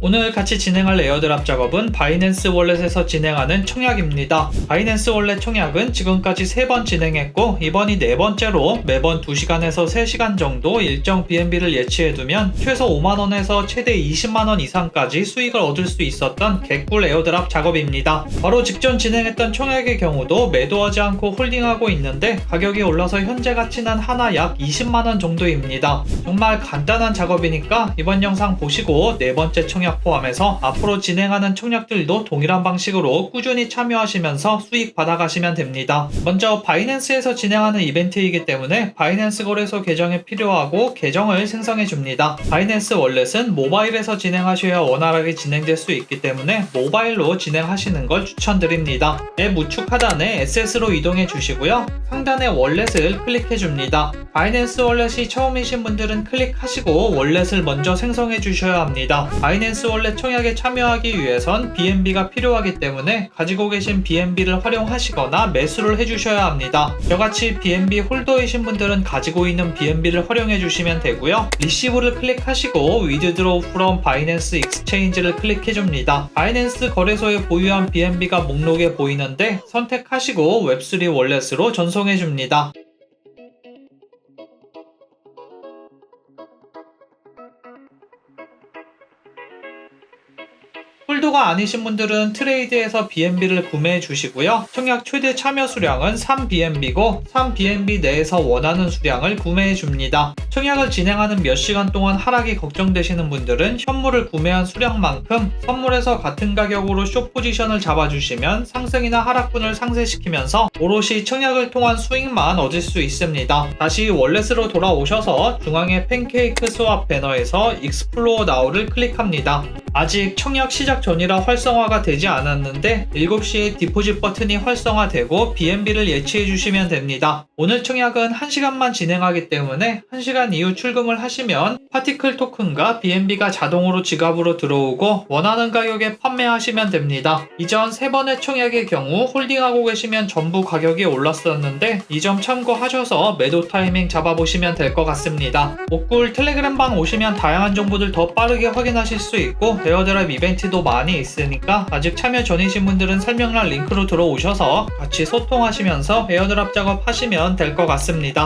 오늘 같이 진행할 에어드랍 작업은 바이낸스 월렛에서 진행하는 청약입니다. 바이낸스 월렛 청약은 지금까지 3번 진행했고 이번이 네 번째로 매번 2시간에서 3시간 정도 일정 BNB를 예치해두면 최소 5만원에서 최대 20만원 이상까지 수익을 얻을 수 있었던 개꿀 에어드랍 작업입니다. 바로 직전 진행했던 청약의 경우도 매도하지 않고 홀딩하고 있는데 가격이 올라서 현재 가치는 하나 약 20만원 정도입니다. 정말 간단한 작업이니까 이번 영상 보시고 네 번째 청약 포함해서 앞으로 진행하는 청약들도 동일한 방식으로 꾸준히 참여하시면서 수익 받아가시면 됩니다. 먼저 바이낸스에서 진행하는 이벤트이기 때문에 바이낸스 거래소 계정이 필요하고 계정을 생성해 줍니다. 바이낸스 월렛은 모바일에서 진행하셔야 원활하게 진행될 수 있기 때문에 모바일로 진행하시는 걸 추천드립니다. 앱 우측 하단에 SS로 이동해 주시고요. 상단에 월렛을 클릭해 줍니다. 바이낸스 월렛이 처음이신 분들은 클릭하시고 월렛을 먼저 생성해 주셔야 합니다. 바이 낸스 월렛 청약에 참여하기 위해선 BNB가 필요하기 때문에 가지고 계신 BNB를 활용하시거나 매수를 해주셔야 합니다. 저같이 BNB 홀더이신 분들은 가지고 있는 BNB를 활용해 주시면 되고요. 리시브를 클릭하시고 Withdraw from Binance Exchange를 클릭해 줍니다. 바이낸스 거래소에 보유한 BNB가 목록에 보이는데 선택하시고 웹3 월렛으로 전송해 줍니다. 홀더가 아니신 분들은 트레이드에서 BNB를 구매해 주시고요. 청약 최대 참여 수량은 3BNB고 3BNB 내에서 원하는 수량을 구매해 줍니다. 청약을 진행하는 몇 시간 동안 하락이 걱정되시는 분들은 현물을 구매한 수량만큼 선물에서 같은 가격으로 숏 포지션을 잡아주시면 상승이나 하락분을 상쇄시키면서 오롯이 청약을 통한 수익만 얻을 수 있습니다. 다시 월렛으로 돌아오셔서 중앙의 팬케이크 스왑 배너에서 익스플로어 나우를 클릭합니다. 아직 청약 시작 전이라 활성화가 되지 않았는데 7시에 디포짓 버튼이 활성화되고 BNB를 예치해 주시면 됩니다. 오늘 청약은 1시간만 진행하기 때문에 1시간 이후 출금을 하시면 파티클 토큰과 BNB가 자동으로 지갑으로 들어오고 원하는 가격에 판매하시면 됩니다. 이전 3번의 청약의 경우 홀딩하고 계시면 전부 가격이 올랐었는데 이 점 참고하셔서 매도 타이밍 잡아보시면 될 것 같습니다. 옥굴 텔레그램방 오시면 다양한 정보들 더 빠르게 확인하실 수 있고 에어드랍 이벤트도 많이 있으니까 아직 참여 전이신 분들은 설명란 링크로 들어오셔서 같이 소통하시면서 에어드랍 작업 하시면 될 것 같습니다.